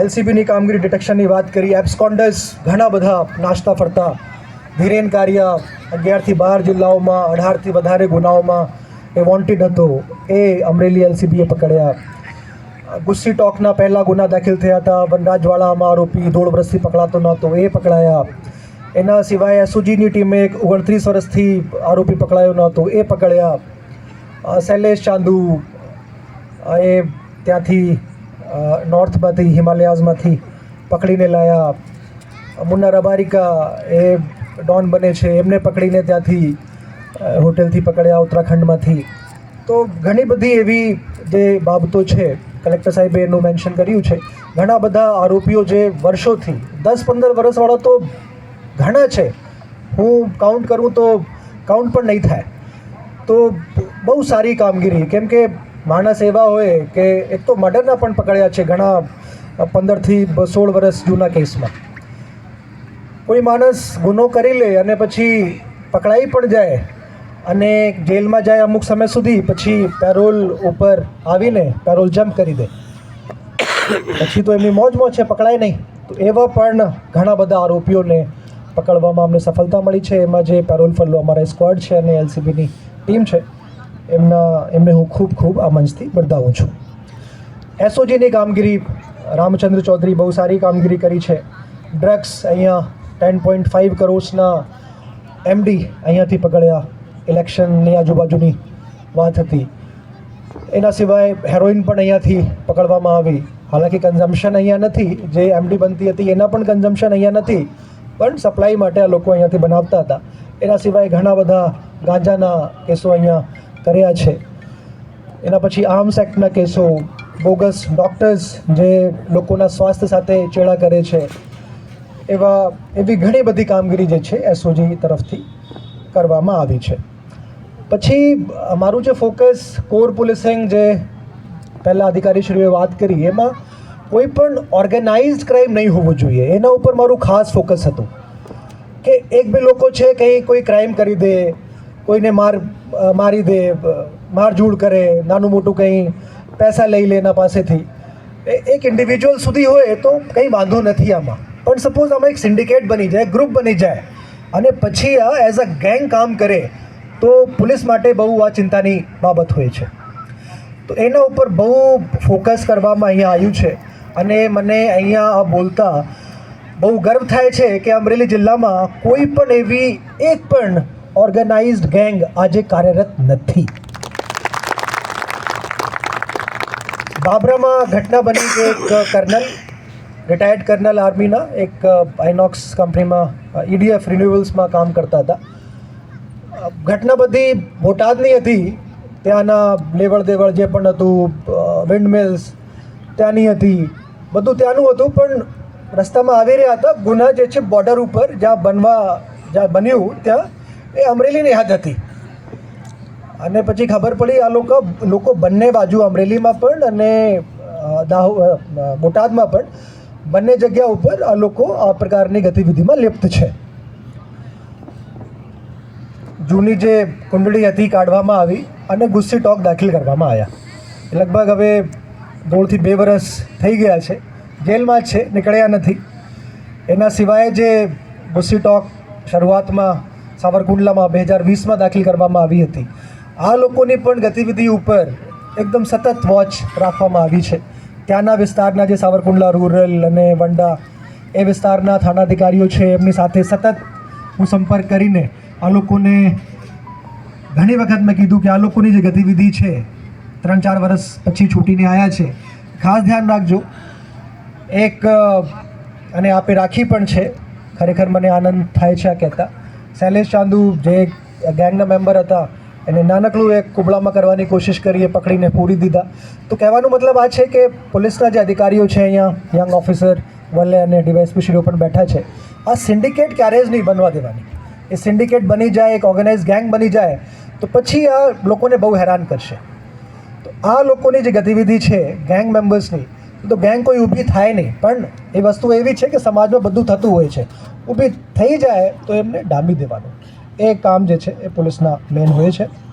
એલસીબીની કામગીરી ડિટેક્શનની વાત કરી એબ્સકોન્ડર્સ ઘણા બધા નાસ્તા ફરતા. ધીરેન કાર્ય અગિયારથી બાર જિલ્લાઓમાં અઢારથી વધારે ગુનાઓમાં એ વોન્ટેડ હતો. એ અમરેલી એલસીબીએ પકડ્યા. ગુસ્સી ટોકના પહેલા ગુના દાખલ થયા હતા. વનરાજવાળામાં આરોપી દોઢ વર્ષથી પકડાતો નહોતો, એ પકડાયા. એના સિવાય એસઓજીની ટીમે એક ઓગણત્રીસ વર્ષથી આરોપી પકડાયો ન હતો એ પકડ્યા. શૈલેષ ચાંદુ એ ત્યાંથી નોર્થમાંથી, હિમાલયાઝમાંથી પકડીને લાયા. મુન્ના રબારિકા એ ડોન બને છે. એમને પકડીને ત્યાંથી હોટેલથી પકડ્યા ઉત્તરાખંડમાંથી. તો ઘણી બધી એવી જે બાબતો છે, કલેક્ટર સાહેબે એનું મેન્શન કર્યું છે. ઘણા બધા આરોપીઓ જે વર્ષોથી દસ પંદર વર્ષવાળા તો ઘણા છે. હું કાઉન્ટ કરું તો કાઉન્ટ પણ નહીં થાય. તો બહુ સારી કામગીરી. કેમ કે માણસ એવા હોય કે એક તો મર્ડરના પણ પકડ્યા છે ઘણા પંદરથી સોળ વર્ષ જૂના કેસમાં. કોઈ માણસ ગુનો કરી લે અને પછી પકડાઈ પણ જાય અને જેલમાં જાય અમુક સમય સુધી, પછી પેરોલ ઉપર આવીને પેરોલ જમ્પ કરી દે. પછી તો એમની મોજ મોજ છે, પકડાય નહીં. તો એવા પણ ઘણા બધા આરોપીઓને પકડવામાં અમને સફળતા મળી છે. એમાં જે પેરોલ ફલ્લો અમારા સ્ક્વોડ છે અને એલસીબીની ટીમ છે. એમના, એમને હું ખૂબ ખૂબ આ મંચથી બિરદાવું છું. એસઓજીની કામગીરી, રામચંદ્ર ચૌધરી બહુ સારી કામગીરી કરી છે. ડ્રગ્સ અહીંયા ટેન પોઈન્ટ ફાઇવ કરોડ્સના એમડી અહીંયાથી પકડ્યા. ઇલેક્શનની આજુબાજુની વાત હતી. એના સિવાય હેરોઇન પણ અહીંયાથી પકડવામાં આવી. હાલાકી કન્ઝમ્પશન અહીંયા નથી. જે એમડી બનતી હતી એના પણ કન્ઝમ્પશન અહીંયા નથી. પણ સપ્લાય માટે આ લોકો અહીંયાથી બનાવતા હતા. એના સિવાય ઘણા બધા ગાંજાના કેસો અહીંયા કર્યા છે. એના પછી આર્મ્સ એક્ટના કેસો, બોગસ ડૉક્ટર્સ જે લોકોના સ્વાસ્થ્ય સાથે ચેડા કરે છે, એવા, એવી ઘણી બધી કામગીરી જે છે એસઓજી તરફથી કરવામાં આવી છે. પછી મારું જે ફોકસ કોર પોલીસિંગ જે પહેલાં અધિકારીશ્રીઓએ વાત કરી, એમાં કોઈ પણ ઓર્ગેનાઇઝ ક્રાઇમ નહીં હોવું જોઈએ. એના ઉપર મારું ખાસ ફોકસ હતું કે એક બે લોકો છે, કંઈ કોઈ ક્રાઇમ કરી દે કોઈને માર મારી દે મારઝૂડ કરે, નાનું મોટું કંઈ પૈસા લઈ લે એના પાસેથી. એક ઇન્ડિવિજ્યુઅલ સુધી હોય તો કંઈ વાંધો નથી આમાં. પણ સપોઝ આમાં એક સિન્ડિકેટ બની જાય ગ્રુપ બની જાય, અને પછી આ એઝ અ ગેંગ કામ કરે, તો પોલીસ માટે બહુ આ ચિંતાની બાબત હોય છે. તો એના ઉપર બહુ ફોકસ કરવામાં અહીંયા આવ્યું છે. અને મને અહીંયા આ બોલતા બહુ ગર્વ થાય છે કે અમરેલી જિલ્લામાં કોઈ પણ એવી એક પણ ઓર્ગેનાઇઝડ ગેંગ આજે કાર્યરત નથી. બાબરામાં ઘટના બની કે એક કર્નલ રિટાયર્ડ કર્નલ આર્મીના એક આઇનોક્સ કંપનીમાં ઈડીએફ રિન્યુઅલ્સમાં કામ કરતા હતા. ઘટના બધી બોટાદની હતી. ત્યાંના લેવડ દેવડ જે પણ હતું વિન્ડ મિલ્સ ત્યાંની હતી. બધું ત્યાંનું હતું, પણ રસ્તામાં આવી રહ્યા હતા. ગુના જે છે બોર્ડર ઉપર, જ્યાં બનવા, જ્યાં બન્યું, ત્યાં એ અમરેલીની હદ હતી. અને પછી ખબર પડી આ લોકો લોકો બંને બાજુ અમરેલીમાં પણ અને દાહો બોટાદમાં પણ બંને જગ્યા ઉપર આ લોકો આ પ્રકારની ગતિવિધિમાં લિપ્ત છે. જૂની જે કુંડળી હતી કાઢવામાં આવી અને ગુસ્સી ટોક દાખલ કરવામાં આવ્યા. લગભગ હવે દોઢથી બે વર્ષ થઈ ગયા છે. જેલમાં છે, નીકળ્યા નથી. એના સિવાય જે ગુસ્સી ટોક શરૂઆતમાં સાવરકુંડલામાં બે હજાર વીસમાં દાખલ કરવામાં આવી હતી. આ લોકોની પણ ગતિવિધિ ઉપર એકદમ સતત વોચ રાખવામાં આવી છે. ત્યાંના વિસ્તારના જે સાવરકુંડલા રૂરલ અને વંડા, એ વિસ્તારના થાણાધિકારીઓ છે, એમની સાથે સતત હું સંપર્ક કરીને આ લોકોને ઘણી વખત મેં કીધું કે આ લોકોની જે ગતિવિધિ છે ત્રણ ચાર વર્ષ પછી છૂટીને આવ્યા છે. ખાસ ધ્યાન રાખજો. એક અને આપે રાખી પણ છે. ખરેખર મને આનંદ થાય છે આ કહેતા. શૈલેષ ચાંદુ જે ગેંગના મેમ્બર હતા, એને નાનકડું એક કુબળામાં કરવાની કોશિશ કરીએ પકડીને પૂરી દીધા. તો કહેવાનો મતલબ આ છે કે પોલીસના જે અધિકારીઓ છે અહીંયા યંગ ઓફિસર વલ્લે અને ડીવાયએસપી શ્રીઓ પણ બેઠા છે. આ સિન્ડિકેટ ક્યારેય જ નહીં બનવા દેવાની. એ સિન્ડિકેટ બની જાય, એક ઓર્ગેનાઇઝ ગેંગ બની જાય, તો પછી આ લોકોને બહુ હેરાન કરશે. તો આ લોકોની જે ગતિવિધિ છે ગેંગ મેમ્બર્સની તો ગેંગ કોઈ ઊભી થાય નહીં. પણ એ વસ્તુ એવી છે કે સમાજમાં બધું થતું હોય છે. ઊભી થઈ જાય તો એમને ડામી દેવાનું. એ કામ જે છે એ પોલીસના મેન હોય છે.